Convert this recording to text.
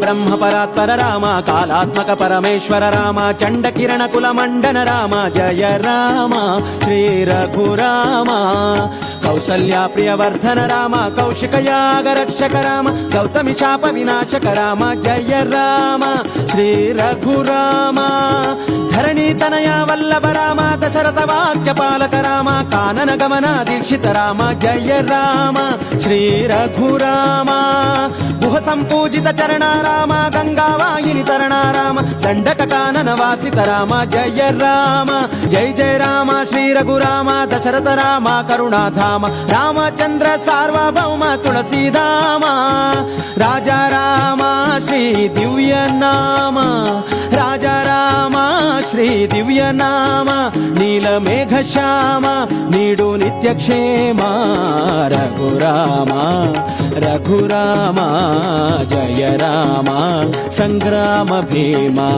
బ్రహ్మ పరాత్పర రామ కాలాత్మక పరమేశ్వర రామ చండ కిరణ కుల మండన రామ జయ రామ శ్రీ రఘురామ కౌసల్యా ప్రియవర్ధన రామ కౌశిక యాగ రక్షక రామ గౌతమి శాప వినాశక రామ జయ రామ శ్రీ రఘురామ ధరణి తనయ వల్లభ రామ దశరథ వాక్య పాలక రామ కానన గమన దీక్షిత రామ జయ రామ శ్రీ రఘురామ. గుహ సంపూజిత చరణ రామ గంగావాయిని తరణ రామ దండక కానన వాసిత రామ జయ రామ. జయ జయ రామ శ్రీ రఘురామ దశరథ రామ కరుణాధామ. రామచంద్ర సార్వభౌమ తులసీధామ. రాజా రామ శ్రీ దివ్య నామ శ్రీ దివ్యనామ నామ నీలమేఘ శ్యామ నీడు నిత్యక్షేమ రఘురామ రఘురామ జయ రామ సంగ్రామ భీమా.